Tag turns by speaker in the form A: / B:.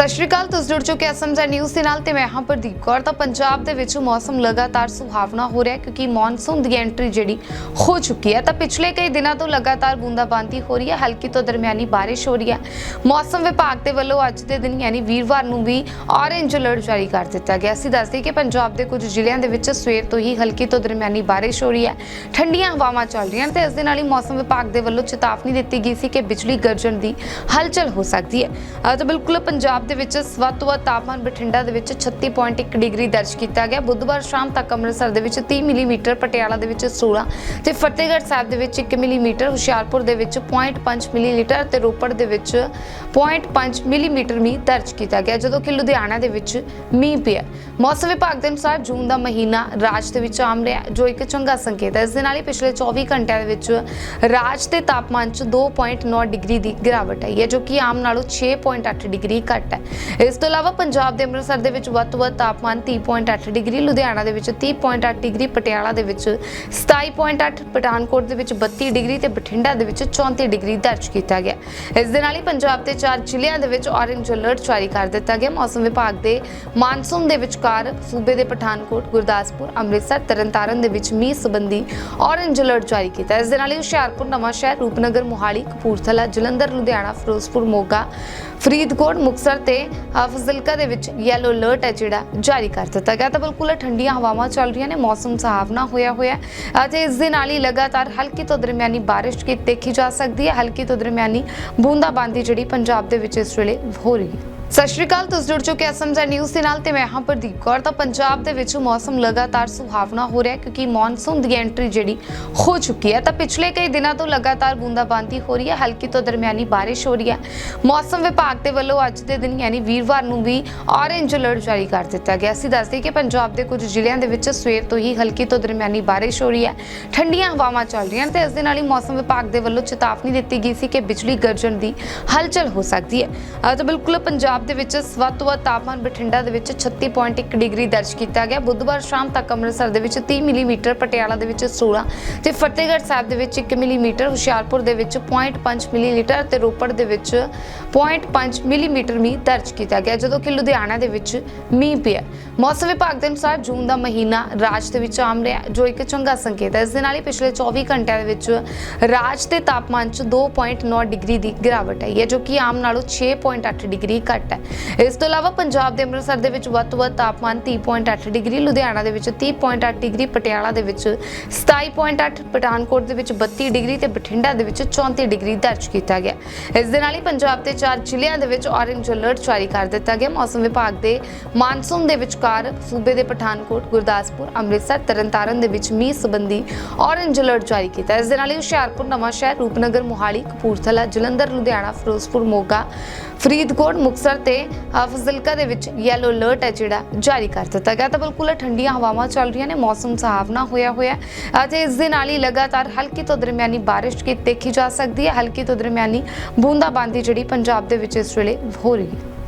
A: ਸਤਿ ਸ਼੍ਰੀ ਅਕਾਲ, ਤੁਸੀਂ ਜੁੜ ਚੁੱਕੇ ਐਸਐਮਜ਼ੈਡ ਨਿਊਜ਼ ਦੇ ਨਾਲ ਤੇ ਮੈਂ ਹਾਂ ਪ੍ਰਦੀਪ ਕੌਰ। ਤਾਂ ਪੰਜਾਬ ਦੇ ਵਿੱਚ ਮੌਸਮ ਲਗਾਤਾਰ ਸੁਹਾਵਣਾ ਹੋ ਰਿਹਾ ਕਿਉਂਕਿ ਮੌਨਸੂਨ ਦੀ ਐਂਟਰੀ ਜਿਹੜੀ ਹੋ ਚੁੱਕੀ ਹੈ। ਤਾਂ ਪਿਛਲੇ ਕਈ ਦਿਨਾਂ ਤੋਂ ਲਗਾਤਾਰ ਬੂੰਦਾਬਾਂਦੀ ਹੋ ਰਹੀ ਹੈ, ਹਲਕੀ ਤੋਂ ਦਰਮਿਆਨੀ ਬਾਰਿਸ਼ ਹੋ ਰਹੀ ਹੈ। ਮੌਸਮ ਵਿਭਾਗ ਦੇ ਵੱਲੋਂ ਅੱਜ ਦੇ ਦਿਨ ਯਾਨੀ ਵੀਰਵਾਰ ਨੂੰ ਵੀ ਔਰੇਂਜ ਅਲਰਟ ਜਾਰੀ ਕਰ ਦਿੱਤਾ ਗਿਆ। ਅਸੀਂ ਦੱਸਦੇ ਕਿ ਪੰਜਾਬ ਦੇ ਕੁਝ ਜ਼ਿਲ੍ਹਿਆਂ ਦੇ ਵਿੱਚ ਸਵੇਰ ਤੋਂ ਹੀ ਹਲਕੀ ਤੋਂ ਦਰਮਿਆਨੀ ਬਾਰਿਸ਼ ਹੋ ਰਹੀ ਹੈ। ਠੰਡੀਆਂ ਹਵਾਵਾਂ ਚੱਲ ਰਹੀਆਂ ਨੇ ਤੇ ਇਸ ਦੇ ਨਾਲ ਹੀ ਮੌਸਮ ਵਿਭਾਗ ਦੇ ਵੱਲੋਂ ਚੇਤਾਵਨੀ ਦਿੱਤੀ ਗਈ ਸੀ ਕਿ ਬਿਜਲੀ ਗਰਜਣ ਦੀ ਹਲਚਲ ਹੋ ਸਕਦੀ ਹੈ। ਤਾਂ ਬਿਲਕੁਲ ਪੰਜਾਬ ਦੇ ਵਿੱਚ ਵੱਧ ਤੋਂ ਵੱਧ ਤਾਪਮਾਨ ਬਠਿੰਡਾ ਦੇ ਵਿੱਚ 36.1 ਡਿਗਰੀ ਦਰਜ ਕੀਤਾ ਗਿਆ ਬੁੱਧਵਾਰ ਸ਼ਾਮ ਤੱਕ ਅੰਮ੍ਰਿਤਸਰ ਦੇ ਵਿੱਚ 30 ਮਿਲੀਮੀਟਰ ਪਟਿਆਲਾ ਦੇ ਵਿੱਚ 16 ਤੇ ਫਤਿਹਗੜ੍ਹ ਸਾਹਿਬ ਦੇ ਵਿੱਚ 1 ਮਿਲੀਮੀਟਰ ਹੁਸ਼ਿਆਰਪੁਰ ਦੇ ਵਿੱਚ 0.5 ਮਿਲੀਲੀਟਰ ਤੇ ਰੋਪੜ ਦੇ ਵਿੱਚ 0.5 ਮਿਲੀਮੀਟਰ ਮੀਂਹ ਦਰਜ ਕੀਤਾ ਗਿਆ ਜਦੋਂ ਕਿ ਲੁਧਿਆਣਾ ਦੇ ਵਿੱਚ ਮੀਂਹ ਪਿਆ ਮੌਸਮ ਵਿਭਾਗ ਦੇ ਅਨੁਸਾਰ ਜੂਨ ਦਾ ਮਹੀਨਾ ਰਾਜ ਦੇ ਵਿੱਚ ਆਮ ਰਿਹਾ ਜੋ ਇੱਕ ਚੰਗਾ ਸੰਕੇਤ ਹੈ ਇਸ ਦੇ ਨਾਲ ਹੀ ਪਿਛਲੇ 24 ਘੰਟਿਆਂ ਦੇ ਵਿੱਚ ਰਾਜ ਦੇ ਤਾਪਮਾਨ 'ਚ 2.9 ਡਿਗਰੀ ਦੀ ਗਿਰਾਵਟ ਆਈ ਹੈ ਜੋ ਕਿ ਆਮ ਨਾਲੋਂ 6.8 ਡਿਗਰੀ ਘੱਟ ਹੈ ਇਸ ਤੋਂ ਇਲਾਵਾ ਪੰਜਾਬ ਦੇ ਅੰਮ੍ਰਿਤਸਰ ਦੇ ਵਿੱਚ ਵੱਧ ਤੋਂ ਵੱਧ ਤਾਪਮਾਨ 30.8 ਡਿਗਰੀ, ਲੁਧਿਆਣਾ ਦੇ ਵਿੱਚ 30.8 ਡਿਗਰੀ, ਪਟਿਆਲਾ ਦੇ ਵਿੱਚ 27.8 ਪਠਾਨਕੋਟ ਦੇ ਵਿੱਚ 32 ਡਿਗਰੀ ਤੇ ਬਠਿੰਡਾ ਦੇ ਵਿੱਚ 34 ਡਿਗਰੀ ਦਰਜ ਕੀਤਾ ਗਿਆ। ਇਸ ਦੇ ਨਾਲ ਹੀ ਪੰਜਾਬ ਦੇ ਚਾਰ ਜ਼ਿਲ੍ਹਿਆਂ ਦੇ ਵਿੱਚ ਔਰੇਂਜ ਅਲਰਟ ਜਾਰੀ ਕਰ ਦਿੱਤਾ ਗਿਆ। ਮੌਸਮ ਵਿਭਾਗ ਦੇ ਮਾਨਸੂਨ ਦੇ ਵਿਚਕਾਰ ਸੂਬੇ ਦੇ ਪਠਾਨਕੋਟ, ਗੁਰਦਾਸਪੁਰ, ਅੰਮ੍ਰਿਤਸਰ, ਤਰਨਤਾਰਨ ਦੇ ਵਿੱਚ ਮੀਂਹ ਸੰਬੰਧੀ ਔਰੇਂਜ ਅਲਰਟ ਜਾਰੀ ਕੀਤਾ। ਇਸ ਦੇ ਨਾਲ ਹੀ ਹੁਸ਼ਿਆਰਪੁਰ, ਨਵਾਂਸ਼ਹਿਰ, ਰੂਪਨਗਰ, ਮੋਹਾਲੀ, ਕਪੂਰਥਲਾ, ਜਲੰਧਰ, ਲੁਧਿਆਣਾ, ਫਿਰੋਜ਼ਪੁਰ, ਮੋਗਾ, ਫਰੀਦਕੋਟ, ਮੁਕਤਸਰ ਤੇ ਫਜ਼ਿਲਕਾ ਦੇ ਵਿੱਚ ਯੈਲੋ ਅਲਰਟ ਹੈ ਜਿਹੜਾ ਜਾਰੀ ਕਰ ਦਿੱਤਾ ਗਿਆ। ਤਾਂ ਬਿਲਕੁਲ ਠੰਡੀਆਂ ਹਵਾਵਾਂ ਚੱਲ ਰਹੀਆਂ ਨੇ, ਮੌਸਮ ਸੁਹਾਵਣਾ ਹੋਇਆ ਹੋਇਆ ਅਤੇ ਇਸ ਦੇ ਨਾਲ ਹੀ ਲਗਾਤਾਰ ਹਲਕੀ ਤੋਂ ਦਰਮਿਆਨੀ ਬਾਰਿਸ਼ ਕੀ ਦੇਖੀ ਜਾ ਸਕਦੀ ਹੈ। ਹਲਕੀ ਤੋਂ ਦਰਮਿਆਨੀ ਬੂੰਦਾਬਾਂਦੀ ਜਿਹੜੀ ਪੰਜਾਬ ਦੇ ਵਿੱਚ ਇਸ ਵੇਲੇ ਹੋ ਰਹੀ ਹੈ। ਸਤਿ ਸ਼੍ਰੀ ਅਕਾਲ, ਤੁਸੀਂ ਜੁੜ ਚੁੱਕੇ ਐਸਐਮਜ਼ੈਡ ਨਿਊਜ਼ ਦੇ ਨਾਲ ਤੇ ਮੈਂ ਹਾਂ ਪ੍ਰਦੀਪ ਕੌਰ। ਤਾਂ ਪੰਜਾਬ ਦੇ ਵਿੱਚ ਮੌਸਮ ਲਗਾਤਾਰ ਸੁਹਾਵਣਾ ਹੋ ਰਿਹਾ ਕਿਉਂਕਿ ਮੌਨਸੂਨ ਦੀ ਐਂਟਰੀ ਜਿਹੜੀ ਹੋ ਚੁੱਕੀ ਹੈ। ਤਾਂ ਪਿਛਲੇ ਕਈ ਦਿਨਾਂ ਤੋਂ ਲਗਾਤਾਰ ਬੂੰਦਾਬਾਂਦੀ ਹੋ ਰਹੀ ਹੈ, ਹਲਕੀ ਤੋਂ ਦਰਮਿਆਨੀ ਬਾਰਿਸ਼ ਹੋ ਰਹੀ ਹੈ। ਮੌਸਮ ਵਿਭਾਗ ਦੇ ਵੱਲੋਂ ਅੱਜ ਦੇ ਦਿਨ ਯਾਨੀ ਵੀਰਵਾਰ ਨੂੰ ਵੀ ਔਰੇਂਜ ਅਲਰਟ ਜਾਰੀ ਕਰ ਦਿੱਤਾ ਗਿਆ। ਅਸੀਂ ਦੱਸਦੇ ਕਿ ਪੰਜਾਬ ਦੇ ਕੁਝ ਜ਼ਿਲ੍ਹਿਆਂ ਦੇ ਵਿੱਚ ਸਵੇਰ ਤੋਂ ਹੀ ਹਲਕੀ ਤੋਂ ਦਰਮਿਆਨੀ ਬਾਰਿਸ਼ ਹੋ ਰਹੀ ਹੈ। ਠੰਡੀਆਂ ਹਵਾਵਾਂ ਚੱਲ ਰਹੀਆਂ ਨੇ ਤੇ ਇਸ ਦੇ ਨਾਲ ਹੀ ਮੌਸਮ ਵਿਭਾਗ ਦੇ ਵੱਲੋਂ ਚੇਤਾਵਨੀ ਦਿੱਤੀ ਗਈ ਸੀ ਕਿ ਬਿਜਲੀ ਗਰਜਣ ਦੀ ਹਲਚਲ ਹੋ ਸਕਦੀ ਹੈ। ਤਾਂ ਬਿਲਕੁਲ ਪੰਜਾਬ ਦੇ ਵਿੱਚ ਵੱਧ ਤੋਂ ਵੱਧ ਤਾਪਮਾਨ ਬਠਿੰਡਾ ਦੇ ਵਿੱਚ 36.1 ਡਿਗਰੀ ਦਰਜ ਕੀਤਾ ਗਿਆ ਬੁੱਧਵਾਰ ਸ਼ਾਮ ਤੱਕ ਅੰਮ੍ਰਿਤਸਰ ਦੇ ਵਿੱਚ 30 ਮਿਲੀਮੀਟਰ ਪਟਿਆਲਾ ਦੇ ਵਿੱਚ 16 ਤੇ ਫਤਿਹਗੜ੍ਹ ਸਾਹਿਬ ਦੇ ਵਿੱਚ 1 ਮਿਲੀਮੀਟਰ ਹੁਸ਼ਿਆਰਪੁਰ ਦੇ ਵਿੱਚ 0.5 ਮਿਲੀਲੀਟਰ ਤੇ ਰੋਪੜ ਦੇ ਵਿੱਚ 0.5 ਮਿਲੀਮੀਟਰ ਮੀਂਹ ਦਰਜ ਕੀਤਾ ਗਿਆ ਜਦੋਂ ਕਿ ਲੁਧਿਆਣਾ ਦੇ ਵਿੱਚ ਮੀਂਹ ਪਿਆ ਮੌਸਮ ਵਿਭਾਗ ਦੇ ਅਨੁਸਾਰ ਜੂਨ ਦਾ ਮਹੀਨਾ ਰਾਜ ਦੇ ਵਿੱਚ ਆਮ ਰਿਹਾ ਜੋ ਇੱਕ ਚੰਗਾ ਸੰਕੇਤ ਹੈ ਇਸ ਦੇ ਨਾਲ ਹੀ ਪਿਛਲੇ 24 ਘੰਟਿਆਂ ਦੇ ਵਿੱਚ ਰਾਜ ਦੇ ਤਾਪਮਾਨ 'ਚ 2.9 ਡਿਗਰੀ ਦੀ ਗਿਰਾਵਟ ਆਈ ਹੈ ਜੋ ਕਿ ਆਮ ਨਾਲੋਂ 6.8 ਡਿਗਰੀ ਘੱਟ ਹੈ। ਇਸ ਤੋਂ ਇਲਾਵਾ ਪੰਜਾਬ ਦੇ ਅੰਮ੍ਰਿਤਸਰ ਦੇ ਵਿੱਚ ਵੱਧ ਤੋਂ ਵੱਧ ਤਾਪਮਾਨ 30.8 ਡਿਗਰੀ, ਲੁਧਿਆਣਾ ਦੇ ਵਿੱਚ 30.8 ਡਿਗਰੀ, ਪਟਿਆਲਾ ਦੇ ਵਿੱਚ 27.8 ਪਠਾਨਕੋਟ ਦੇ ਵਿੱਚ 32 ਡਿਗਰੀ ਤੇ ਬਠਿੰਡਾ ਦੇ ਵਿੱਚ 34 ਡਿਗਰੀ ਦਰਜ ਕੀਤਾ ਗਿਆ ਇਸ ਦੇ ਨਾਲ ਹੀ ਪੰਜਾਬ ਦੇ ਚਾਰ ਜ਼ਿਲ੍ਹਿਆਂ ਦੇ ਵਿੱਚ ਔਰੇਂਜ ਅਲਰਟ ਜਾਰੀ ਕਰ ਦਿੱਤਾ ਗਿਆ। ਮੌਸਮ ਵਿਭਾਗ ਦੇ ਮਾਨਸੂਨ ਦੇ ਵਿਚਕਾਰ ਸੂਬੇ ਦੇ ਪਠਾਨਕੋਟ, ਗੁਰਦਾਸਪੁਰ, ਅੰਮ੍ਰਿਤਸਰ, ਤਰਨਤਾਰਨ ਦੇ ਵਿੱਚ ਮੀਂਹ ਸੰਬੰਧੀ ਔਰੇਂਜ ਅਲਰਟ ਜਾਰੀ ਕੀਤਾ ਇਸ ਦੇ ਨਾਲ ਹੀ ਹੁਸ਼ਿਆਰਪੁਰ, ਨਵਾਂਸ਼ਹਿਰ, ਰੂਪਨਗਰ, ਮੋਹਾਲੀ, ਕਪੂਰਥਲਾ, ਜਲੰਧਰ, ਲੁਧਿਆਣਾ, ਫਿਰੋਜ਼ਪੁਰ, ਮੋਗਾ, ਫਰੀਦਕੋਟ, ਮੁਕਤਸਰ ਤੇ ਅ, ਦੇ ਵਿੱਚ ਯੈਲੋ ਅਲਰਟ ਹੈ ਜਿਹੜਾ ਜਾਰੀ ਕਰ ਦਿੱਤਾ ਗਿਆ। ਤਾਂ ਬਿਲਕੁਲ ਠੰਡੀਆਂ ਹਵਾਵਾਂ ਚੱਲ ਰਹੀਆਂ ਨੇ ਮੌਸਮ ਸੁਹਾਵਣਾ ਹੋਇਆ ਹੋਇਆ। ਅਤੇ ਇਸ ਦੇ ਨਾਲ ਹੀ ਲਗਾਤਾਰ ਹਲਕੀ ਤੋਂ ਦਰਮਿਆਨੀ ਬਾਰਿਸ਼ ਕੀ ਦੇਖੀ ਜਾ ਸਕਦੀ ਹੈ। ਹਲਕੀ ਤੋਂ ਦਰਮਿਆਨੀ ਬੂੰਦਾਬਾਂਦੀ ਜਿਹੜੀ ਪੰਜਾਬ ਦੇ ਵਿੱਚ ਇਸ ਵੇਲੇ ਹੋ ਰਹੀ ਹੈ।